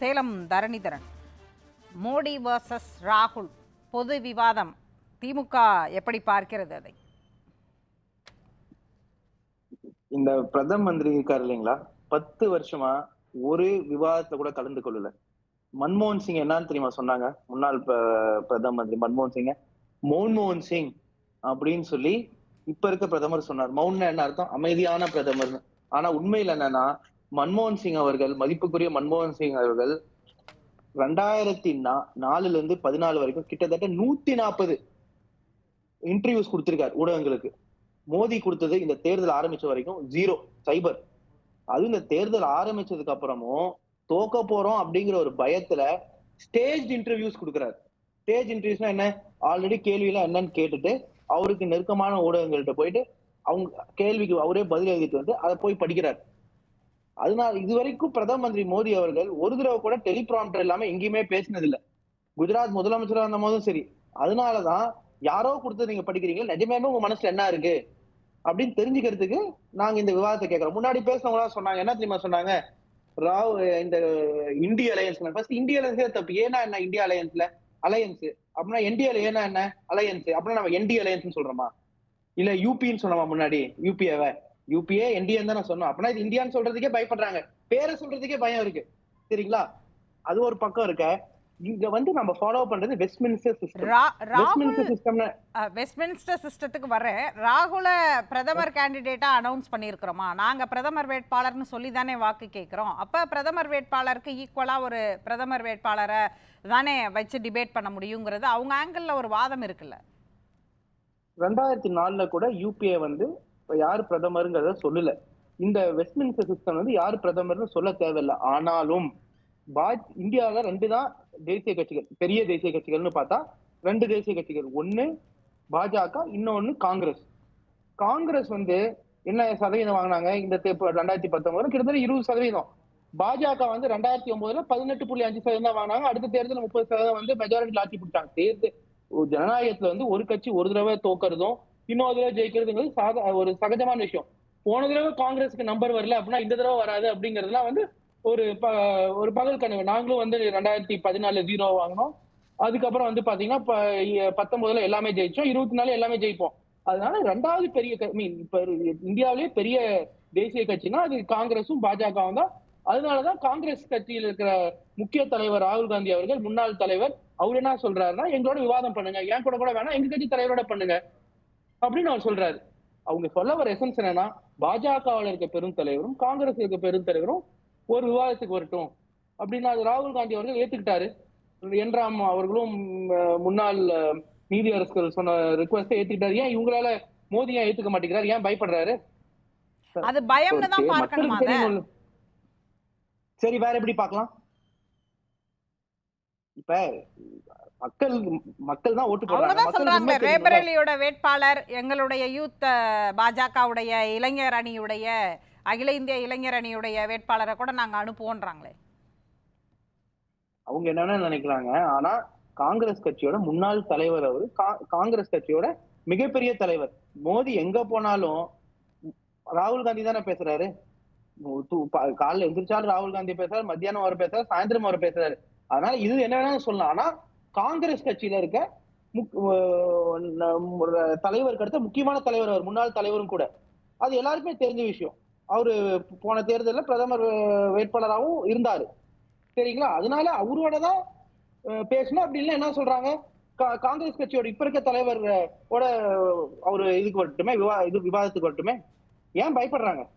Salem Dharanidharan. Modi versus ராகுல் பொது விவாதம். திமுக எப்படி பார்க்கிறது அதை? இந்த பிரதம மந்திரி இருக்காரு இல்லைங்களா? பத்து வருஷமா ஒரு விவாதத்தை கூட கலந்து கொள்ளல. மன்மோகன் சிங் என்னன்னு தெரியுமா சொன்னாங்க? முன்னாள் பிரதம மந்திரி மன்மோகன் சிங் மன்மோகன் சிங் அப்படின்னு சொல்லி இப்ப இருக்க பிரதமர் சொன்னார். மௌன என்ன அர்த்தம்? அமைதியான பிரதமர் ஆனா உண்மையில என்னன்னா மன்மோகன் சிங் அவர்கள் மதிப்புக்குரிய மன்மோகன் சிங் அவர்கள் ரெண்டாயிரத்தி நா- நாலுல இருந்து பதினாலு வரைக்கும் கிட்டத்தட்ட நூத்தி நாற்பது இன்டர்வியூஸ் கொடுத்திருக்காரு ஊடகங்களுக்கு. மோடி கொடுத்தது இந்த தேர்தல் ஆரம்பிச்ச வரைக்கும் ஜீரோ சைபர் அது இந்த தேர்தல் ஆரம்பிச்சதுக்கு அப்புறமும் தோக்க போறோம் அப்படிங்கிற ஒரு பயத்துல ஸ்டேஜ் இன்டர்வியூஸ் கொடுக்குறாரு. ஸ்டேஜ் இன்டர்வியூஸ்னா என்ன? ஆல்ரெடி கேள்வியெல்லாம் என்னன்னு கேட்டுட்டு அவருக்கு நெருக்கமான ஊடகங்கள்கிட்ட போயிட்டு அவங்க கேள்விக்கு அவரே பதில் எழுதிட்டு வந்து அதை போய் படிக்கிறார். அதனால இதுவரைக்கும் பிரதம மந்திரி மோடி அவர்கள் ஒரு தடவை கூட டெலிபிராம்டர் இல்லாம எங்கேயுமே பேசினது இல்ல குஜராத் முதலமைச்சரா இருந்த போதும் சரி. அதனாலதான் யாரோ கொடுத்து நீங்க படிக்கிறீங்க நிஜமேமே உங்க மனசுல என்ன இருக்கு? அப்படின்னு தெரிஞ்சுக்கிறதுக்கு நாங்க இந்த விவாதத்தை கேட்கறோம். முன்னாடி பேசினவங்களா சொன்னாங்க என்ன தெரியுமா சொன்னாங்க? ராவ் இந்த இந்திய அலையன்ஸ் ஃபர்ஸ்ட் இந்திய அலையன்ஸே தப்பு. ஏன்னா என்ன இந்தியா அலையன்ஸ்ல? அலையன்ஸ். அப்படின்னா என்டிஏல ஏன்னா என்ன? அலையன்ஸ். அப்படின்னா நம்ம என்டி அலையன்ஸ் சொல்றோமா? இல்ல யூபின்னு சொன்னோமா முன்னாடி? யூபிஏவை யூபிஏ என்டிஏன்னு தான் நான் சொன்னோம் அப்படின்னா இது இந்தியான்னு சொல்றதுக்கே பயப்படுறாங்க. பேரை சொல்றதுக்கே பயம் இருக்கு. சரிங்களா? அது ஒரு பக்கம் இருக்க. இங்க வந்து நம்ம ஃபாலோ பண்றது வெஸ்ட்மினிஸ்டர் சிஸ்டம் வெஸ்ட்மினிஸ்டர் சிஸ்டம்ல அஹ், வெஸ்ட்மின்ஸ்டர் சிஸ்டத்துக்கு வர ராகுல பிரதமர் கேண்டிடேட்டா அனௌன்ஸ் பண்ணியிருக்கிறோமா? நாங்க பிரதமர் வேட்பாளர்னு சொல்லி தானே வாக்கு கேட்குறோம். அப்ப பிரதமர் வேட்பாளருக்கு ஈக்குவலா ஒரு பிரதமர் வேட்பாளரை தானே வச்சு டிபேட் பண்ண முடியுங்கிறது அவங்க ஆங்கிள் ஒரு வாதம் இருக்குல்ல. ரெண்டாயிரத்தி நாலுல கூட யூபிஏ வந்து இப்ப யார் பிரதமருங்கிறத சொல்லல. இந்த வெஸ்ட்மின்ஸ்டர் சிஸ்டம் வந்து யார் பிரதமர்னு சொல்ல தேவையில்லை. ஆனாலும் பாஜ் இந்தியாவில ரெண்டு தான் தேசிய கட்சிகள் பெரிய தேசிய கட்சிகள்னு பார்த்தா ரெண்டு தேசிய கட்சிகள். ஒன்னு பாஜக இன்னொன்னு காங்கிரஸ். காங்கிரஸ் வந்து என்ன சதவீதம் வாங்கினாங்க? இந்த ரெண்டாயிரத்தி பத்தொன்பதுல கிட்டத்தட்ட இருபது சதவீதம். பாஜக வந்து ரெண்டாயிரத்தி ஒன்பதுல பதினெட்டு புள்ளி அஞ்சு சதவீதம் தான் வாங்கினாங்க. அடுத்த தேர்தல் முப்பது சதவீதம் வந்து மெஜாரிட்டி ஆட்சி பிடிச்சாங்க தேர்தல் ஜனநாயகத்துல வந்து ஒரு கட்சி ஒரு தடவை தோக்கறதும் இன்னொரு தடவை ஜெயிக்கிறதுங்கிறது சாதா ஒரு சகஜமான விஷயம். போன தடவை காங்கிரஸுக்கு நம்பர் வரல அப்படின்னா இந்த தடவை வராது அப்படிங்கறதுலாம் வந்து ஒரு ப ஒரு பகல் கனவு. நாங்களும் வந்து ரெண்டாயிரத்தி பதினாலுல ஜீரோ வாங்கினோம். அதுக்கப்புறம் வந்து பாத்தீங்கன்னா பத்தொன்பதுல எல்லாமே ஜெயிச்சோம். இருபத்தி நாலு எல்லாமே ஜெயிப்போம். அதனால ரெண்டாவது பெரிய மீன் இப்ப இந்தியாவிலேயே பெரிய தேசிய கட்சினா அது காங்கிரஸும் பாஜகவும் தான். அதனாலதான் காங்கிரஸ் கட்சியில் இருக்கிற முக்கிய தலைவர் ராகுல் காந்தி அவர்கள் முன்னாள் தலைவர் அவர் என்ன சொல்றாருன்னா எங்களோட விவாதம் பண்ணுங்க. என் கூட கூட வேணாம் எங்க கட்சி தலைவரோட பண்ணுங்க. அப்படின்னு அவர் சொல்றாரு. அவங்க சொல்ல வர எசன்ஸ் என்னன்னா பாஜகவில் இருக்க பெரும் தலைவரும் காங்கிரஸ் இருக்க பெரும் தலைவரும் ஒரு விவாதத்துக்கு வரட்டும் அப்படின்னு அது ராகுல் காந்தி அவர்கள் ஏத்துக்கிட்டாரு. என்றாம் அவர்களும் முன்னாள் நீதியரசர்கள் சொன்ன ரிக்வஸ்ட் ஏத்துக்கிட்டாரு. ஏன் இவங்களால மோடி ஏன் ஏத்துக்க மாட்டேங்கிறாரு? ஏன் பயப்படுறாரு? அது பயம்னு தான் பார்க்கணுமா. சரி வேற எப்படி பார்க்கலாம்? இப்ப மக்கள் மக்கள் தான் ஓட்டு போடுறாங்க. சொல்றாங்க. ரேபரேலியோட வேட்பாளர் எங்களுடைய யூத் பாஜகவுடைய இளைஞர் அணியுடைய அகில இந்திய இளைஞர் அணியுடைய வேட்பாளரை கூட நாங்க அனுப்புவோன்றாங்களே. அவங்க என்னன்னு நினைக்கிறாங்க. ஆனா காங்கிரஸ் கட்சியோட முன்னாள் தலைவர் அவரு காங்கிரஸ் கட்சியோட மிகப்பெரிய தலைவர். மோடி எங்க போனாலும் ராகுல் காந்தி தானே பேசுறாரு. காலைல எந்திரிச்சாலும் ராகுல் காந்தி பேசுறாரு மத்தியானம் அவர் பேசுறாரு சாயந்தரம் அவர் பேசுறாரு. அதனால இது என்ன வேணாலும் சொல்லலாம். ஆனா காங்கிரஸ் கட்சியில இருக்க முக்- தலைவருக்கு அடுத்த முக்கியமான தலைவர் அவர் முன்னாள் தலைவரும் கூட. அது எல்லாருக்குமே தெரிஞ்ச விஷயம். அவரு போன தேர்தலில் பிரதமர் வேட்பாளராகவும் இருந்தாரு. சரிங்களா? அதனால அவரோட தான் பேசணும். அப்படி இல்லை என்ன சொல்றாங்க? கா- காங்கிரஸ் கட்சியோட இப்ப இருக்க தலைவர் அஹ், அவரு இதுக்கு வரட்டுமே? விவா இது விவாதத்துக்கு வரட்டுமே? ஏன் பயப்படுறாங்க?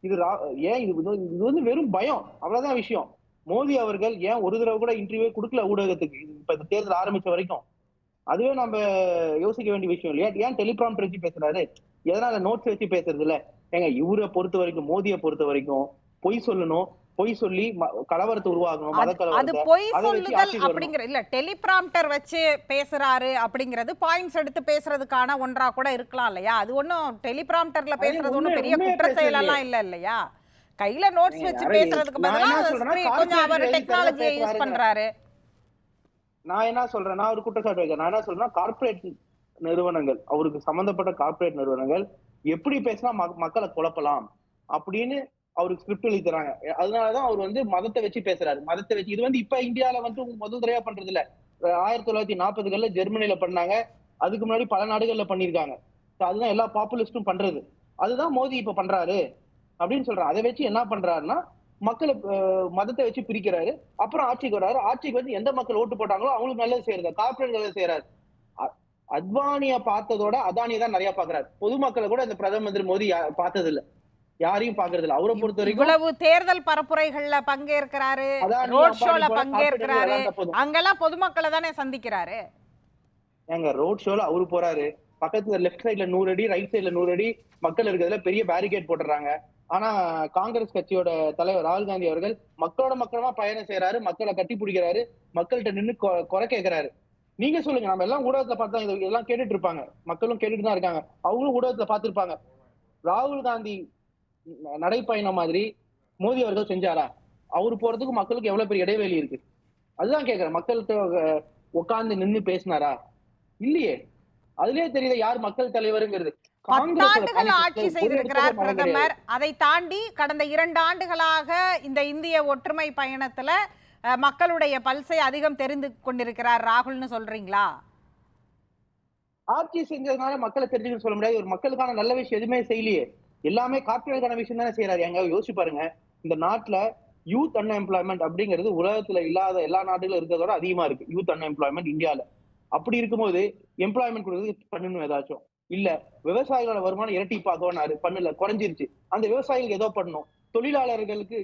இது ஏன் இது வந்து- இது வந்து வெறும் பயம். அவ்வளவுதான் விஷயம். மோடி அவர்கள் ஏன் ஒரு தடவை கூட இன்டர்வியூ கொடுக்கல ஊடகத்துக்கு? இப்ப இந்த தேர்தல் ஆரம்பிச்ச வரைக்கும். அதுவே நம்ம யோசிக்க வேண்டிய விஷயம் இல்லையா? ஏன் டெலிகிராம் வச்சு பேசுறாரு? எதனால நோட்ஸ் வச்சு பேசுறது இல்ல? ஏங்க இவரை பொறுத்த வரைக்கும் மோதியை பொறுத்த வரைக்கும் பொய் சொல்லணும். பொய் சொல்லி கலவரத்தை உருவாக்கணும் மத அது- பொய் சொல்லுதல். அப்படிங்கிற இல்ல டெலிபிராம்டர் வச்சு பேசுறாரு அப்படிங்கிறது பாயிண்ட்ஸ் எடுத்து பேசுறதுக்கான ஒன்றா கூட இருக்கலாம் இல்லையா? அது ஒண்ணும் டெலிபிராம்டர்ல பேசுறது உண்மை- பெரிய குற்ற. செயலெல்லாம் இல்ல இல்லையா? கையில நோட்ஸ் வச்சு பேசுறதுக்கு நான் பதிலா என்ன சொல்றேன்னா, screen கொஞ்சம் அவர் டெக்னாலஜியை யூஸ். பண்றாரு. நான் என்ன சொல்றேன் நான் ஒரு குற்றச்சாட்டு வைக்கிறேன். நான் என்ன சொல்றேன்னா கார்ப்பரேட் நிறுவனங்கள் அவருக்கு சம்பந்தப்பட்ட கார்ப்பரேட் நிறுவனங்கள் எப்படி பேசினா மக்- மக்களை குழப்பலாம் அப்படின்னு அவருக்கு ஸ்கிரிப்ட் எழுதி தராங்க. அதனாலதான் அவர் வந்து மதத்தை வச்சு பேசுறாரு. மதத்தை வச்சு இது வந்து இப்ப இந்தியால வந்து முதல் தடவையா பண்றது இல்ல ஆயிரத்தி தொள்ளாயிரத்தி நாற்பதுகள்ல ஜெர்மனில பண்ணாங்க. அதுக்கு முன்னாடி பல நாடுகள்ல பண்ணிருக்காங்க அதுதான் எல்லா பாப்புலிஸ்டும் பண்றது. அதுதான் மோடி இப்ப பண்றாரு. அப்படின்னு சொல்றாரு. அதை வச்சு என்ன பண்றாருன்னா மக்களை மதத்தை வச்சு பிரிக்கிறாரு. அப்புறம் ஆட்சிக்கு வர்றாரு. ஆட்சிக்கு வந்து எந்த மக்கள் ஓட்டு போட்டாங்களோ அவங்களுக்கு நல்லது செய்யறது. கார்பரேட் நல்லது செய்யறாரு. அத்வானிய பார்த்ததோட அதானியை தான் நிறைய பாக்குறாரு பொதுமக்களை கூட இந்த பிரதம மந்திரி மோடி பார்த்தது இல்ல யாரையும் பாக்குறது இல்ல அவரை பொறுத்த வரைக்கும் இவ்வளவு தேர்தல் பரப்புரைகள்ல பங்கேற்கிறாரு. ரோட் ஷோல பங்கேற்கிறாரு. அங்கெல்லாம் பொதுமக்களை தானே சந்திக்கிறாரு. ஏங்க ரோட் ஷோல அவரு போறாரு. பக்கத்துல லெஃப்ட் சைடுல நூறு அடி ரைட் சைடுல நூறு அடி மக்கள் இருக்கிறதுல பெரிய பேரிகேட் போட்டுறாங்க. ஆனா காங்கிரஸ் கட்சியோட தலைவர் ராகுல் காந்தி அவர்கள் மக்களோட மக்களமா பயணம் செய்யறாரு மக்களை கட்டி பிடிக்கிறாரு மக்கள்கிட்ட நின்னு கொ- குறை கேட்கிறாரு நீங்க சொல்லுங்க நம்ம எல்லாம் ஊடகத்துல பார்த்தா எல்லாம் கேட்டுட்டு இருப்பாங்க. மக்களும் கேட்டுட்டு தான் இருக்காங்க. அவங்களும் ஊடகத்துல பார்த்திருப்பாங்க. ராகுல் காந்தி நடைப்பயணம் மாதிரி மோடி அவர்கள் செஞ்சாரா? அவரு போறதுக்கு மக்களுக்கு எவ்வளவு பெரிய இடைவெளி இருக்கு? அதுதான் கேக்குறேன். மக்கள்கிட்ட உட்கார்ந்து நின்னு பேசினாரா? இல்லையே. அதுலயே தெரியுது யார் மக்கள் தலைவருங்கிறது. பத்தாண்டுகள் ஆட்சி செய்திருக்கிறார். பிரதமர். அதை தாண்டி கடந்த இரண்டு ஆண்டுகளாக இந்த இந்திய ஒற்றுமை பயணத்துல மக்களுடைய பல்சை அதிகம் தெரிந்து கொண்டிருக்கிறார் ராகுல்னு சொல்றீங்களா? ஆட்சி செஞ்சதுனால மக்களை தெரிஞ்சுக்கணும்னு சொல்ல முடியாது. ஒரு மக்களுக்கான நல்ல விஷயம் எதுவுமே செய்யலையே. எல்லாமே கார்பரேட்டான விஷயம் தானே செய்யறாரு எங்க யோசிச்சு பாருங்க. இந்த நாட்டுல யூத் அன்எம்ப்ளாய்மெண்ட் அப்படிங்கிறது உலகத்துல இல்லாத எல்லா நாடுகளும் இருக்கிறதோட அதிகமா இருக்கு. யூத் அன்எம்ப்ளாய்மெண்ட் இந்தியால. அப்படி இருக்கும்போது எம்ப்ளாய்மெண்ட் கொடுக்கறதுக்கு பண்ணணும் ஏதாச்சும். இல்ல விவசாயிகளோட வருமானம் இரட்டிப்பாக்கவனாரு பண்ணல குறைஞ்சிருச்சு. அந்த விவசாயிகளுக்கு ஏதோ பண்ணணும். தொழிலாளர்களுக்கு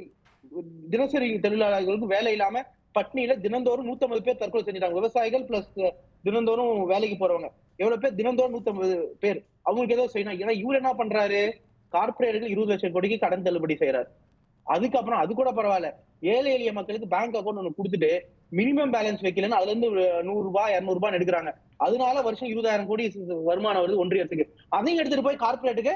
தினசரி தொழிலாளர்களுக்கு வேலை இல்லாம பட்னியில தினந்தோறும் 150 பேர் தற்கொலை செஞ்சிட்டாங்க. விவசாயிகள் பிளஸ் தினந்தோறும் வேலைக்கு போறவங்க. எவ்வளவு பேர்? தினந்தோறும் 150 பேர். அவங்களுக்கு ஏதோ செய்யணும். ஏன்னா இவர் என்ன பண்றாரு? கார்பரேட்டுகள் இருபது லட்சம் கோடிக்கு கடன் தள்ளுபடி செய்யறாரு அதுக்கப்புறம் அது கூட பரவாயில்ல. ஏழை எளிய மக்களுக்கு பேங்க் அக்கௌண்ட் ஒன்று கொடுத்துட்டு மினிமம் பேலன்ஸ் வைக்கலன்னு அதுல இருந்து நூறு ரூபாய் இருநூறு ரூபாய் எடுக்கிறாங்க. அதனால வருஷம் இருபதாயிரம் கோடி வருமானம் வருது ஒன்றியத்துக்கு அதையும் எடுத்துட்டு போய் கார்பரேட்டுக்கு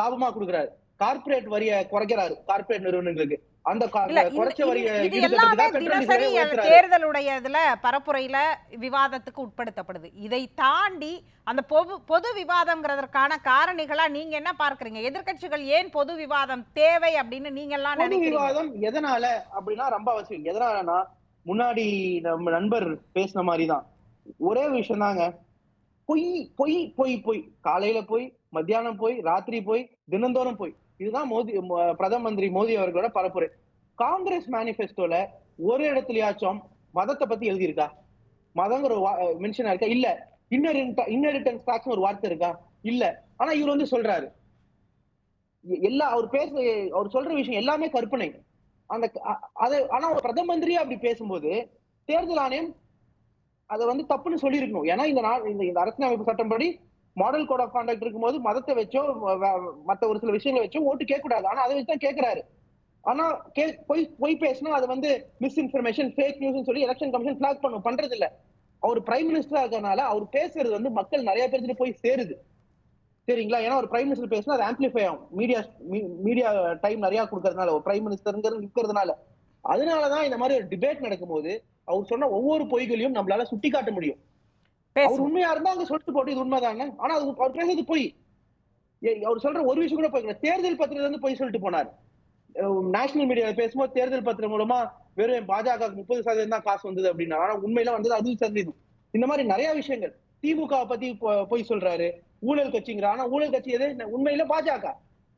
லாபமா கொடுக்குறாரு. கார்பரேட் வரிய குறைக்கிறாரு. கார்பரேட் நிறுவனங்களுக்கு. அந்த இது- எல்லாமே தான் தினசரி. தேர்தலுடைய இதுல பரப்புரையில விவாதத்துக்கு உட்படுத்தப்படுது. இதை தாண்டி அந்த பொது பொது விவாதம்ங்கிறதற்கான காரணிகளா நீங்க என்ன பார்க்கறீங்க? எதிர்க்கட்சிகள் ஏன் பொது விவாதம் தேவை அப்படின்னு நீங்க எல்லாம் நினைக்கிறீங்க? விவாதம் எதனால அப்படின்னா ரொம்ப அவசியம். எதனாலனா முன்னாடி நம்ம நண்பர் பேசின மாதிரிதான். ஒரே விஷயம் தாங்க. பொய் பொய் பொய் பொய். காலையில போய் மத்தியானம் போய் ராத்திரி போய் தினந்தோறும் போய். இதுதான் மோடி பிரதம மந்திரி மோடி அவர்களோட பரப்புரை. காங்கிரஸ் மேனிபெஸ்டோல ஒரு இடத்துலயாச்சும் மதத்தை பத்தி எழுதியிருக்கா? மதங்கிற மென்ஷன் இருக்கா? இல்ல. இன்னரிட்டன்ஸ் டாக்ஸ் ஒரு வார்த்தை இருக்கா? இல்ல. ஆனா இவர் வந்து சொல்றாரு. எல்லா அவர் பேச அவர் சொல்ற விஷயம் எல்லாமே கற்பனை. அந்த க- அது ஆனா ஒரு பிரதம மந்திரியா அப்படி பேசும்போது தேர்தல் ஆணையம் அதை வந்து தப்புன்னு சொல்லியிருக்கணும். ஏன்னா இந்த இந்த இந்த அரசியலமைப்பு சட்டம்படி மாடல் கோட் ஆஃப் கான்டாக்ட் இருக்கும்போது மதத்தை வச்சோ வ- மத்த ஒரு சில விஷயங்களை வச்சோ ஓட்டு கேட்க கூடாது ஆனா அதை வச்சு தான் கேட்கிறாரு. ஆனா கே பொய் பொய் பேசினா அது வந்து மிஸ் இன்ஃபர்மேஷன் ஃபேக் நியூஸ் சொல்லி எலெக்ஷன் கமிஷன் பிளாக் பண்ணும். பண்றது இல்ல அவர் பிரைம் மினிஸ்டரா இருக்கறனால அவர் பேசுறது வந்து மக்கள் நிறைய பேருக்கு போய் சேருது. சரிங்களா? ஏன்னா ஒரு பிரைம் மினிஸ்டர் பேசினா அது ஆம்பிளிஃபை ஆகும். மீடியா மீடியா டைம் நிறைய கொடுக்கறதுனால ஒரு பிரைம் மினிஸ்டருங்கிறது இருக்கிறதுனால அதனாலதான் இந்த மாதிரி ஒரு டிபேட் நடக்கும்போது அவர் சொன்ன ஒவ்வொரு பொய்களையும் நம்மளால சுட்டி காட்ட முடியும். அவர் உண்மையா இருந்தா அங்க சொல்லிட்டு போட்டு இது உண்மைதாங்க ஆனா அது அவர் பேசுறது பொய். அவர் சொல்ற ஒரு விஷயம் கூட போய் தேர்தல் பத்திரிகை வந்து பொய் சொல்லிட்டு போனார். நேஷனல் மீடியால பேசும்போது தேர்தல் பத்திரம் மூலமா வெறும் பாஜக முப்பது சதவீதம் தான் காசு வந்தது அப்படின்னா. ஆனா உண்மையில வந்தது அறுபது சதவீதம். இந்த மாதிரி நிறைய விஷயங்கள். திமுக பத்தி பொ- பொய் சொல்றாரு. ஊழல் கட்சிங்கிற ஆனா ஊழல் கட்சி எது? உண்மையில பாஜக.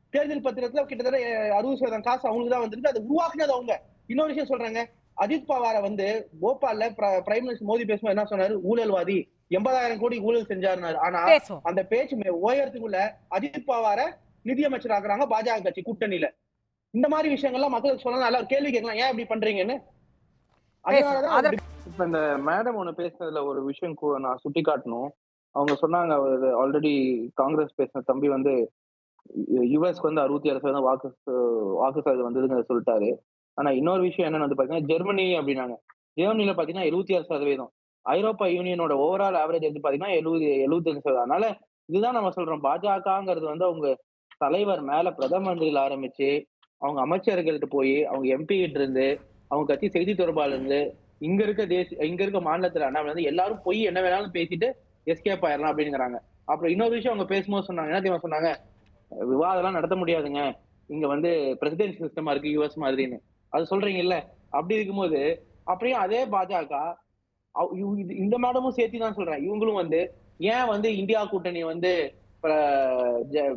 தேர்தல் பத்திரத்துல கிட்டத்தட்ட அறுபது சதவீதம் காசு அவங்களுக்கு தான் வந்திருக்கு. அது உருவாக்குனது அவங்க. இன்னொரு விஷயம் சொல்றாங்க. அஜித் பவார வந்து போபால்ல பிரைம் மினிஸ்டர் மோடி பேசும்போது என்ன சொன்னாரு? ஊழல்வாதி. எண்பதாயிரம் கோடி ஊழல் செஞ்சாருனாரு. ஆனா அந்த பேச்சு ஓயறதுக்குள்ள அஜித் பவார நிதியமைச்சர் ஆக்குறாங்க பாஜக கட்சி கூட்டணியில. இந்த மாதிரி விஷயங்கள்லாம் மக்களுக்கு சொன்னா நல்லா கேள்வி கேட்கலாம். ஏன் இப்படி பண்றீங்கன்னு? இப்ப இந்த மேடம் ஒண்ணு பேசுனதுல ஒரு விஷயம் நான் சுட்டி காட்டணும். அவங்க சொன்னாங்க ஆல்ரெடி காங்கிரஸ் பேசின தம்பி வந்து யுஎஸ்க்கு வந்து அறுபத்தி ஆறு சதவீதம் வாக்கு வாக்கு சதவீதம் வந்ததுன்னு சொல்லிட்டாரு. ஆனா இன்னொரு விஷயம் என்னன்னு வந்து பாத்தீங்கன்னா ஜெர்மனி அப்படின்னாங்க. ஜெர்மனில பாத்தீங்கன்னா எழுபத்தி ஆறு சதவீதம். ஐரோப்பா யூனியனோட ஓவரால் ஆவரேஜ் வந்து பாத்தீங்கன்னா எழுபது எழுபத்தஞ்சு சதவீதம். அதனால இதுதான் நம்ம சொல்றோம். பாஜகங்கிறது வந்து அவங்க தலைவர் மேல பிரதம மந்திரியில் ஆரம்பிச்சு அவங்க அமைச்சர்கள்ட்ட போய் அவங்க எம்பி கிட்ட இருந்து அவங்க கட்சி செய்தி தொடர்பாளர் இருந்து இங்க இருக்க தேசிய இங்க இருக்க மாநிலத்துல அண்ணாமலை வந்து எல்லாரும் போய் என்ன வேணாலும் பேசிட்டு எஸ்கேப் ஆயிடலாம் அப்படிங்கிறாங்க. அப்புறம் இன்னொரு விஷயம் அவங்க பேசும்போது சொன்னாங்க என்ன தெரியுமா சொன்னாங்க? விவாதம்லாம் நடத்த முடியாதுங்க. இங்க வந்து பிரசிடென்ட் சிஸ்டமா இருக்கு யூஎஸ் மாதிரின்னு அது சொல்றீங்கல்ல? அப்படி இருக்கும்போது அப்படியே அதே பாஜக இந்த மேடமும் சேர்த்து தான் சொல்றேன் இவங்களும் வந்து ஏன் வந்து இந்தியா கூட்டணி வந்து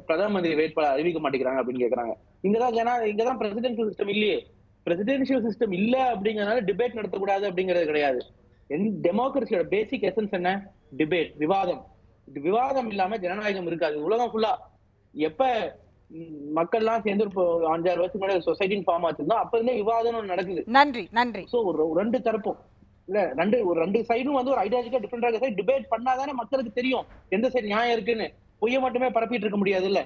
பிரதம மந்திரி வேட்பாளர் அறிவிக்க மாட்டேங்கிறாங்க அப்படின்னு கேக்குறாங்க. இங்கதான் ஜனா இங்கதான் பிரசிடென்சியல் சிஸ்டம் இல்லையே. பிரசிடென்சியல் சிஸ்டம் இல்ல அப்படிங்கறதுனால டிபேட் நடத்தக்கூடாது அப்படிங்கிறது கிடையாது. டெமோக்ரஸியோட பேசிக் எசன்ஸ் என்ன? டிபேட் விவாதம். விவாதம் இல்லாம ஜனநாயகம் இருக்காது. உலகம் ஃபுல்லா எப்ப ம், மக்கள்லாம் சேர்ந்து இப்போ அஞ்சாறு வருஷத்துக்கு முன்னாடி சொசைட்டின்னு ஃபார்ம் ஆச்சிருந்தோம் அப்ப இருந்தே விவாதம் நடக்குது. நன்றி நன்றி. ஒரு ரெண்டு தரப்பும். இல்ல ரெண்டு ஒரு ரெண்டு சைடும் வந்து ஒரு ஐடியாலஜிக்கா டிஃபரெண்டா இருக்க. டிபேட் பண்ணாதானே மக்களுக்கு தெரியும் எந்த சைடு நியாயம் இருக்குன்னு. பொய்ய மட்டுமே பரப்பிட்டு இருக்க முடியாது இல்ல?